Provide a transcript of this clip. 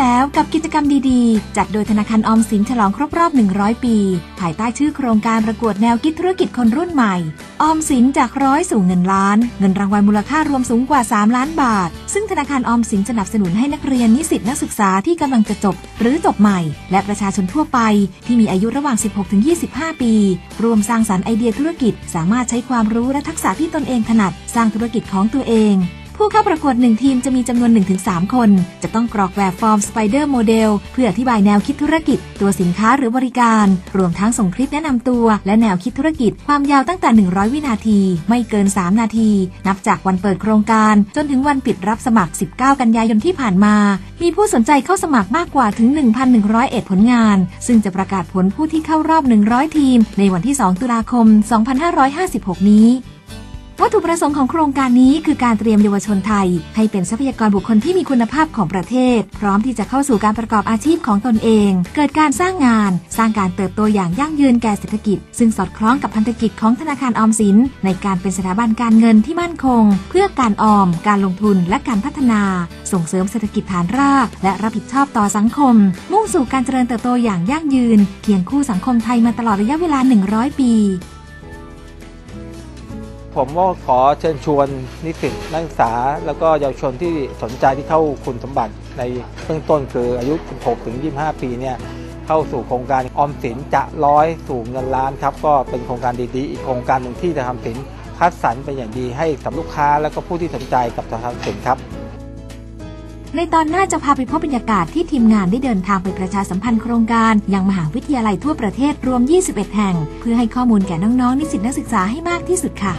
แล้วกับกิจกรรมดีๆ จัดโดยธนาคารออมสินฉลองครบรอบ 100 ปี ภายใต้ชื่อโครงการประกวดแนวคิดธุรกิจคนรุ่นใหม่ ออมสินจากร้อยสู่เงินล้าน เงินรางวัลมูลค่ารวมสูงกว่า 3 ล้านบาท ซึ่งธนาคารออมสินสนับสนุนให้นักเรียนนิสิตนักศึกษาที่กำลังจะจบ หรือจบใหม่ และประชาชนทั่วไป ที่มีอายุระหว่าง 16-25 ปีรวมสร้างสรรค์ไอเดียธุรกิจ สามารถใช้ความรู้และทักษะที่ตนเองถนัด สร้างธุรกิจของตัวเอง ผู้เข้าประกวดหนึ่งทีมจะมีจำนวน 1-3 คน จะต้องกรอกแบบฟอร์มสไปเดอร์โมเดลเพื่ออธิบายแนวคิดธุรกิจ ตัวสินค้าหรือบริการ รวมทั้งส่งคลิปแนะนำตัว และแนวคิดธุรกิจ ความยาวตั้งแต่ 100 วินาที ไม่เกิน 3 นาที นับจากวันเปิดโครงการ จนถึงวันปิดรับสมัคร 19 กันยายนที่ผ่านมา มีผู้สนใจเข้าสมัครมากกว่าถึง 1,101 ผลงาน ซึ่งจะประกาศผลผู้ที่เข้ารอบ 100 ทีม ในวันที่ 2 ตุลาคม 2556 นี้ วัตถุประสงค์ของโครงการนี้คือการเตรียมเยาวชนไทย ให้เป็นทรัพยากรบุคคลที่มีคุณภาพของประเทศ พร้อมที่จะเข้าสู่การประกอบอาชีพของตนเอง เกิดการสร้างงาน สร้างการเติบโตอย่างยั่งยืนแก่เศรษฐกิจ ซึ่งสอดคล้องกับพันธกิจของธนาคารออมสิน ในการเป็นสถาบันการเงินที่มั่นคง เพื่อการออม การลงทุนและการพัฒนา ส่งเสริมเศรษฐกิจฐานราก และรับผิดชอบต่อสังคม มุ่งสู่การเจริญเติบโตอย่างยั่งยืนเคียงคู่สังคมไทยมาตลอดระยะเวลา 100 ปี ผมก็ขอเชิญชวนนิสิตนักศึกษา แล้วก็เยาวชนที่สนใจที่เข้าคุณสมบัติในเบื้องต้นคืออายุ 16 ถึง 25 ปีเนี่ยเข้าสู่โครงการออมสินจะร้อยสู่เงินล้านครับ ก็เป็นโครงการดีๆ อีกโครงการหนึ่งที่จะทำสินคัดสรรเป็นอย่างดีให้กับลูกค้า แล้วก็ผู้ที่สนใจกับจะทำสินครับในตอนหน้าจะพาไปพบบรรยากาศที่ทีมงานได้เดินทางไปประชาสัมพันธ์โครงการยังมหาวิทยาลัยทั่วประเทศรวม 21 แห่ง เพื่อให้ข้อมูลแก่น้องๆ นิสิตนักศึกษาให้มากที่สุดค่ะ